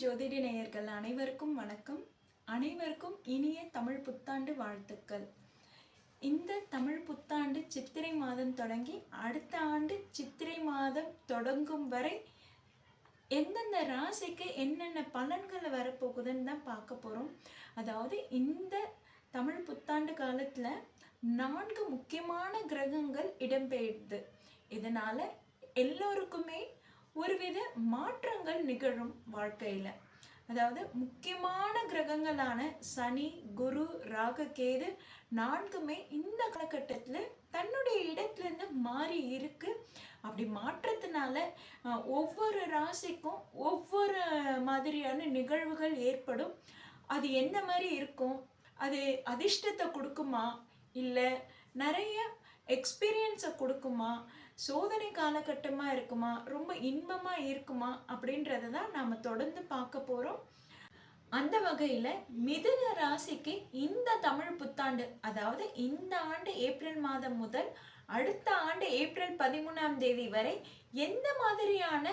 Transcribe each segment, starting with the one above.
ஜோதிட நேயர்கள் அனைவருக்கும் வணக்கம். அனைவருக்கும் இனிய தமிழ் புத்தாண்டு வாழ்த்துக்கள். இந்த தமிழ் புத்தாண்டு சித்திரை மாதம் தொடங்கி அடுத்த ஆண்டு சித்திரை மாதம் தொடங்கும் வரை எந்தெந்த ராசிக்கு என்னென்ன பலன்கள் வரப்போகுதுன்னு தான் பார்க்க போகிறோம் அதாவது இந்த தமிழ் புத்தாண்டு காலத்தில் நான்கு முக்கியமான கிரகங்கள் இடம்பெயர்து. இதனால் எல்லோருக்குமே ஒருவித மாற்றங்கள் நிகழும் வாழ்க்கையில். அதாவது முக்கியமான கிரகங்களான சனி குரு ராககேது நான்குமே இந்த காலகட்டத்தில் தன்னுடைய இடத்துலேருந்து மாறி இருக்கு. அப்படி மாற்றத்தினால ஒவ்வொரு ராசிக்கும் ஒவ்வொரு மாதிரியான நிகழ்வுகள் ஏற்படும். அது என்ன மாதிரி இருக்கும்? அது அதிர்ஷ்டத்தை கொடுக்குமா? இல்லை நிறைய எக்ஸ்பீரியன்ஸை கொடுக்குமா? சோதனை காலகட்டமாக இருக்குமா? ரொம்ப இன்பமாக இருக்குமா? அப்படின்றத தான் நாம் தொடர்ந்து பார்க்க போகிறோம் அந்த வகையில் மிதுன ராசிக்கு இந்த தமிழ் புத்தாண்டு அதாவது இந்த ஆண்டு ஏப்ரல் மாதம் முதல் அடுத்த ஆண்டு ஏப்ரல் பதிமூணாம் தேதி வரை எந்த மாதிரியான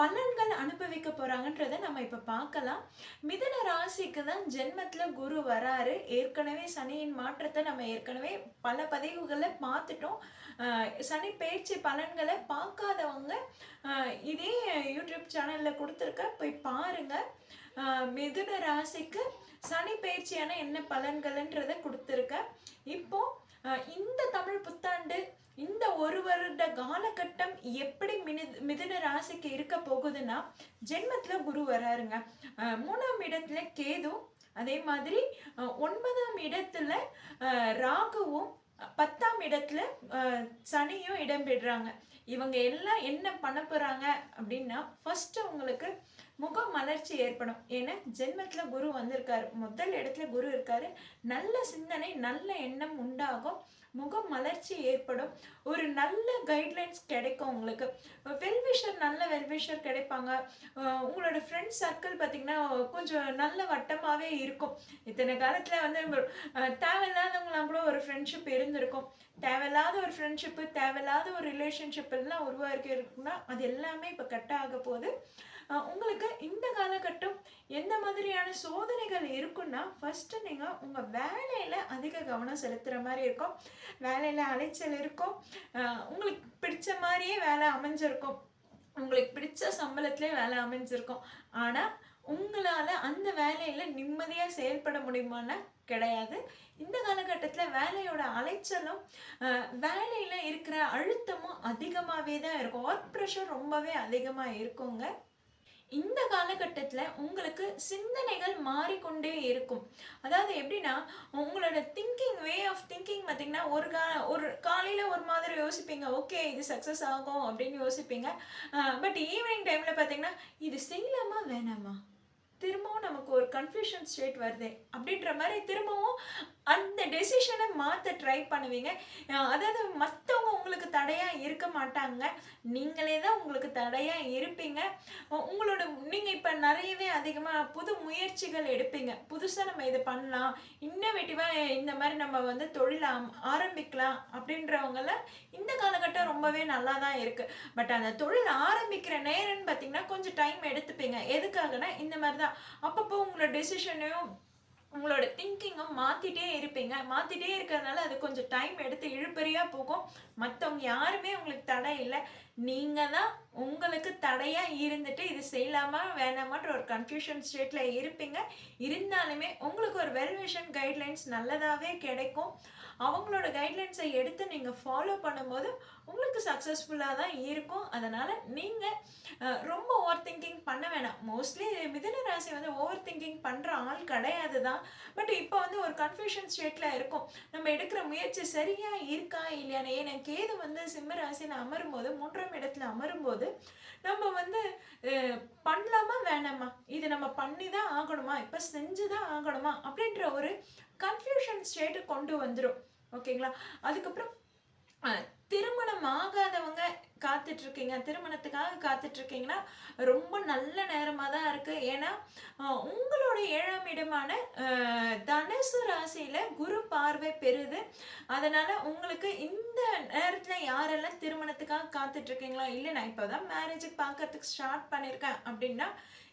பலன்கள் அனுபவிக்க போகிறாங்கன்றதை நம்ம இப்போ பார்க்கலாம். மிதன ராசிக்கு தான் ஜென்மத்தில் குரு வராரு. ஏற்கனவே சனியின் மாற்றத்தை நம்ம ஏற்கனவே பல பதிவுகளை பார்த்துட்டோம். சனி பயிற்சி பலன்களை பார்க்காதவங்க இதே யூடியூப் சேனலில் கொடுத்துருக்க போய் பாருங்கள் மிதுன ராசிக்கு சனி பயிற்சியான என்ன பலன்கள்ன்றத கொடுத்துருக்கேன் இப்போ இந்த தமிழ் புத்தாண்டு இந்த ஒரு வருட காலகட்டம் எப்படி மினி மிதுன ராசிக்கு இருக்க போகுதுன்னா ஜென்மத்தில் குரு வராருங்க. மூணாம் இடத்துல கேது அதே மாதிரி ஒன்பதாம் இடத்துல ராகுவும் பத்தாம் இடத்துல சனியும் இடம்பெறாங்க. இவங்க எல்லாம் என்ன பண்ண போகிறாங்க அப்படின்னா ஃபஸ்ட்டு உங்களுக்கு முக மலர்ச்சி ஏற்படும். ஏன்னா ஜென்மத்தில் குரு வந்திருக்காரு. முதல் இடத்துல குரு இருக்காரு. நல்ல சிந்தனை நல்ல எண்ணம் உண்டாகும். முக மலர்ச்சி ஏற்படும். ஒரு நல்ல கைட்லைன்ஸ் கிடைக்கும் உங்களுக்கு. வெல்விஷர் நல்ல வெல்விஷர் கிடைப்பாங்க. உங்களோட ஃப்ரெண்ட்ஸ் சர்க்கிள் பார்த்தீங்கன்னா கொஞ்சம் நல்ல வட்டமாகவே இருக்கும். இத்தனை காலத்தில் வந்து தேவையில்லாதவங்களாம் கூட ஒரு ஃப்ரெண்ட்ஷிப் இருந்திருக்கும். தேவையில்லாத ஒரு ஃப்ரெண்ட்ஷிப்பு தேவையில்லாத ஒரு ரிலேஷன்ஷிப் எல்லாம் உருவாக்கி இருக்குன்னா அது எல்லாமே இப்போ கட் ஆக போகுது. உங்களுக்கு இந்த காலகட்டம் எந்த மாதிரியான சோதனைகள் இருக்குன்னா ஃபஸ்ட்டு நீங்கள் உங்கள் வேலையில் அதிக கவனம் செலுத்துகிற மாதிரி இருக்கும். வேலையில் அலைச்சல் இருக்கும். உங்களுக்கு பிடிச்ச மாதிரியே வேலை அமைஞ்சிருக்கும். உங்களுக்கு பிடிச்ச சம்பளத்திலே வேலை அமைஞ்சிருக்கும். ஆனால் உங்களால் அந்த வேலையில் நிம்மதியாக செயல்பட முடியுமான்னா கிடையாது. இந்த காலகட்டத்தில் வேலையோட அலைச்சலும் வேலையில் இருக்கிற அழுத்தமும் அதிகமாகவே தான் இருக்கும். ஒர்க் ப்ரெஷர் ரொம்பவே அதிகமாக இருக்குங்க. இந்த காலகட்டத்தில் உங்களுக்கு சிந்தனைகள் மாறிக்கொண்டே இருக்கும். அதாவது எப்படின்னா உங்களோட திங்கிங் வே ஆஃப் திங்கிங் பார்த்திங்கன்னா ஒரு கா ஒரு காலையில் ஒரு மாதிரி யோசிப்பீங்க. ஓகே இது சக்ஸஸ் ஆகும் அப்படின்னு யோசிப்பீங்க. பட் ஈவினிங் டைமில் பார்த்தீங்கன்னா இது செய்யலாமா வேணாமா? திரும்பவும் நமக்கு ஒரு கன்ஃபியூஷன் ஸ்டேட் வருது அப்படின்ற மாதிரி திரும்பவும் அந்த டெசிஷனை மாற்ற ட்ரை பண்ணுவீங்க. அதாவது மற்றவங்க உங்களுக்கு தடையாக இருக்க மாட்டாங்க. நீங்களே தான் உங்களுக்கு தடையாக இருப்பீங்க. உங்களோட நீங்கள் இப்போ நிறையவே அதிகமாக புது முயற்சிகள் எடுப்பீங்க. புதுசாக நம்ம இதை பண்ணலாம். இன்னோவேட்டிவாக இந்த மாதிரி நம்ம வந்து தொழில் ஆரம்பிக்கலாம் அப்படின்றவங்கள இந்த காலகட்டம் ரொம்பவே நல்லா தான் இருக்குது பட் அந்த தொழில் ஆரம்பிக்கிற நேரம்னு பார்த்தீங்கன்னா கொஞ்சம் டைம் எடுத்துப்பீங்க. எதுக்காகனா இந்த மாதிரி தான். அப்பப்போ உங்களோட டெசிஷனையும் உங்களோட திங்கிங்கும் மாற்றிட்டே இருப்பீங்க. மாற்றிட்டே இருக்கிறதுனால அது கொஞ்சம் டைம் எடுத்து இழுபறியாக போகும். மற்றவங்க யாருமே உங்களுக்கு தடை இல்லை. நீங்கள் தான் உங்களுக்கு தடையாக இருந்துட்டு இது செய்யலாமா வேணாமான்ற ஒரு கன்ஃபியூஷன் ஸ்டேட்டில் இருப்பீங்க. இருந்தாலுமே உங்களுக்கு ஒரு வெல்விஷன் கைட்லைன்ஸ் நல்லதாகவே கிடைக்கும். அவங்களோட கைட்லைன்ஸை எடுத்து நீங்கள் ஃபாலோ பண்ணும்போது உங்களுக்கு சக்ஸஸ்ஃபுல்லாக தான் இருக்கும். அதனால் நீங்கள் ரொம்ப ஓவர் திங்கிங் பண்ண வேணாம். மோஸ்ட்லி மிதன ராசி வந்து ஓவர் திங்கிங் பண்ணுற ஆள் கிடையாது தான். பட் இப்போ வந்து ஒரு கன்ஃபியூஷன் ஸ்டேட்டில் இருக்கும். நம்ம எடுக்கிற முயற்சி சரியாக இருக்கா இல்லையானே ஏன்னா கேது வந்து சிம்ம ராசியில் அமரும் போது மூன்றாம் இடத்துல அமரும் போது நம்ம வந்து பண்ணலாமா வேணாமா? இது நம்ம பண்ணி தான் ஆகணுமா? இப்போ செஞ்சு தான் ஆகணுமா? அப்படின்ற ஒரு கன்ஃபியூஷன் ஸ்டேட்டு கொண்டு வந்துடும் ஓகேங்களா அதுக்கப்புறம் திருமணம் ஆகாதவங்க காத்துட்டு இருக்கீங்க திருமணத்துக்காக காத்துட்டு இருக்கீங்கன்னா ரொம்ப நல்ல நேரமாக தான் இருக்கு. ஏன்னா உங்களோட ஏழாம் இடமான தனுசு ராசியில குரு பார்வை பெறுது. அதனால உங்களுக்கு இந்த நேரத்துல யாரெல்லாம் திருமணத்துக்காக காத்துட்டு இருக்கீங்களா இல்லை நான் இப்போதான் மேரேஜுக்கு பார்க்கறதுக்கு ஸ்டார்ட் பண்ணியிருக்கேன் அப்படின்னா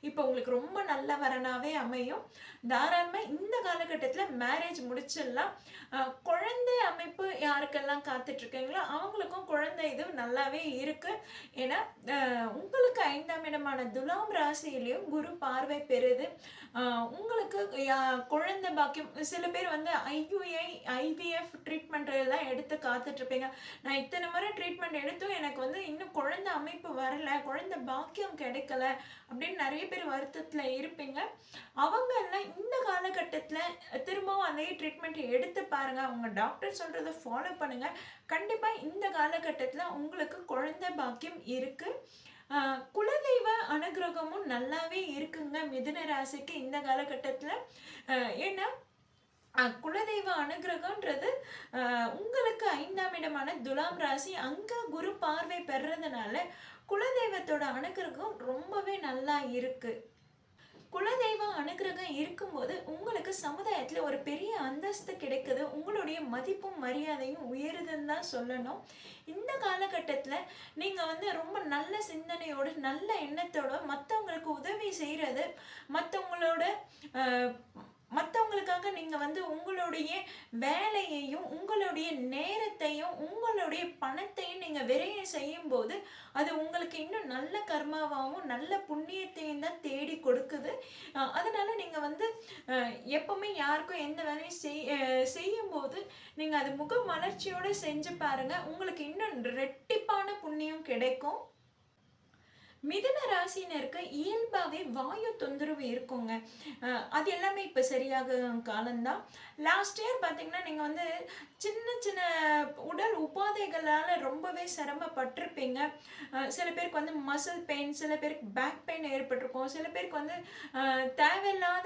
இப்போ உங்களுக்கு ரொம்ப நல்ல வரனாவே அமையும். தாராளமாக இந்த காலகட்டத்தில் மேரேஜ் முடிச்சிடலாம். குழந்தை அமைப்பு யாருக்கெல்லாம் காத்துட்ருக்கீங்களோ அவங்களுக்கும் குழந்தை இது நல்லாவே இருக்குது ஏன்னா உங்களுக்கு ஐந்தாம் இடமான துலாம் ராசியிலையும் குரு பார்வை பெறுது. உங்களுக்கு யா- குழந்தை பாக்கியம் சில பேர் வந்து ஐயுஐ ஐவிஎஃப் ட்ரீட்மெண்ட் எல்லாம் எடுத்து காத்துட்ருப்பீங்க. நான் இத்தனை முறை ட்ரீட்மெண்ட் எடுத்தும் எனக்கு வந்து இன்னும் குழந்தை அமைப்பு வரல குழந்தை பாக்கியம் கிடைக்கல அப்படின்னு நிறைய பேர் வருத்தத்தில் இருப்பீங்க. அவங்க எல்லாம் இந்த காலகட்டத்தில் திரும்பவும் அதே ட்ரீட்மெண்ட் எடுத்து பாருங்க. அவங்க டாக்டர் சொல்கிறத ஃபாலோ பண்ணுங்கள் கண்டிப்பாக இந்த காலகட்டத்தில் உங்களுக்கு குழந்தை பாக்கியம் இருக்குது குலதெய்வ அனுகிரகமும் நல்லாவே இருக்குங்க. மிதுன ராசிக்கு இந்த காலகட்டத்தில். ஏன்னா குலதெய்வ அனுகிரகம்ன்றது உங்களுக்கு ஐந்தாம் இடமான துலாம் ராசி அங்கே குரு பார்வை பெறதுனால குலதெய்வத்தோட அனுகிரகம் ரொம்பவே நல்லா இருக்கு. குலதெய்வ அனுகிரகம் இருக்கும்போது உங்களுக்கு சமுதாயத்தில் ஒரு பெரிய அந்தஸ்து கிடைக்குது. உங்களுடைய மதிப்பும் மரியாதையும் உயருதுன்னு தான் சொல்லணும். இந்த காலகட்டத்தில் நீங்கள் வந்து ரொம்ப நல்ல சிந்தனையோட நல்ல எண்ணத்தோட மற்றவங்களுக்கு உதவி செய்கிறது மற்றவங்களோட அவங்களுக்காக நீங்கள் வந்து உங்களுடைய வேலையையும் உங்களுடைய நேரத்தையும் உங்களுடைய பணத்தையும் நீங்கள் விரயம் செய்யும்போது அது உங்களுக்கு இன்னும் நல்ல கர்மாவாகவும் நல்ல புண்ணியத்தையும் தான் தேடி கொடுக்குது. அதனால் அதனால நீங்கள் வந்து எப்பவுமே யாருக்கும் எந்த வேலையும் செய் செய்யும்போது நீங்கள் அது முக மலர்ச்சியோடு செஞ்சு பாருங்கள் உங்களுக்கு இன்னும் ரெட்டிப்பான புண்ணியம் கிடைக்கும். மிதுன ராசினருக்கு இயல்பாகவே வாயு தொந்தரவு இருக்குங்க. அது எல்லாமே இப்போ சரியாக காலம்தான். லாஸ்ட் இயர் பார்த்தீங்கன்னா நீங்கள் வந்து சின்ன சின்ன உடல் உபாதைகளால் ரொம்பவே சிரமப்பட்டிருப்பீங்க. சில பேருக்கு வந்து மசில் பெயின் சில பேருக்கு பேக் பெயின் ஏற்பட்டிருக்கும். சில பேருக்கு வந்து தேவையில்லாத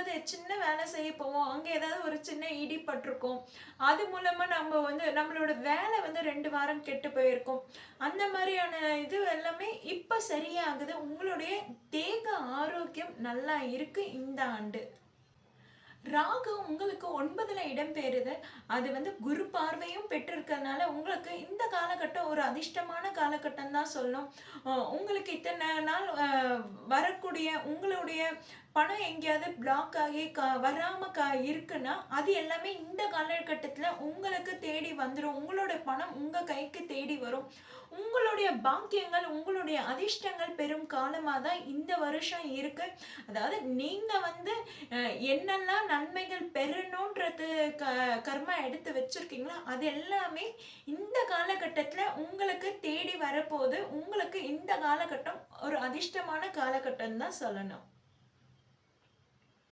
ஏதாவது சின்ன வேலை செய்ய போவோம். அங்கே ஏதாவது ஒரு சின்ன இடி பட்டிருக்கும் அது மூலமாக நம்ம வந்து நம்மளோட வேலை வந்து ரெண்டு வாரம் கெட்டு போயிருக்கும். அந்த மாதிரியான இது எல்லாமே இப்போ சரியாகுது. உங்களுடைய தேக ஆரோக்கியம் நல்லா இருக்கு இந்த ஆண்டு. ராகு உங்களுக்கு ஒன்பதுல இடம் பெறுது அது வந்து குரு பார்வையும் பெற்றிருக்கிறதுனால உங்களுக்கு இந்த காலகட்டம் ஒரு அதிர்ஷ்டமான காலகட்டம் தான் சொல்லும் உங்களுக்கு இத்தனை நாள் வரக்கூடிய உங்களுடைய பணம் எங்கேயாவது பிளாக் ஆகி க வராமல் க இருக்குன்னா அது எல்லாமே இந்த காலகட்டத்தில் உங்களுக்கு தேடி வந்துடும் உங்களோட பணம் உங்கள் கைக்கு தேடி வரும். உங்களுடைய பாக்கியங்கள் உங்களுடைய அதிர்ஷ்டங்கள் பெறும் காலமாக தான் இந்த வருஷம் இருக்கு. அதாவது நீங்கள் வந்து என்னெல்லாம் நன்மைகள் பெறணுன்றது க கர்மா எடுத்து வச்சுருக்கீங்களோ அது எல்லாமே இந்த காலகட்டத்தில் உங்களுக்கு தேடி வரப்போது உங்களுக்கு இந்த காலகட்டம் ஒரு அதிர்ஷ்டமான காலகட்டம் தான் சொல்லணும்.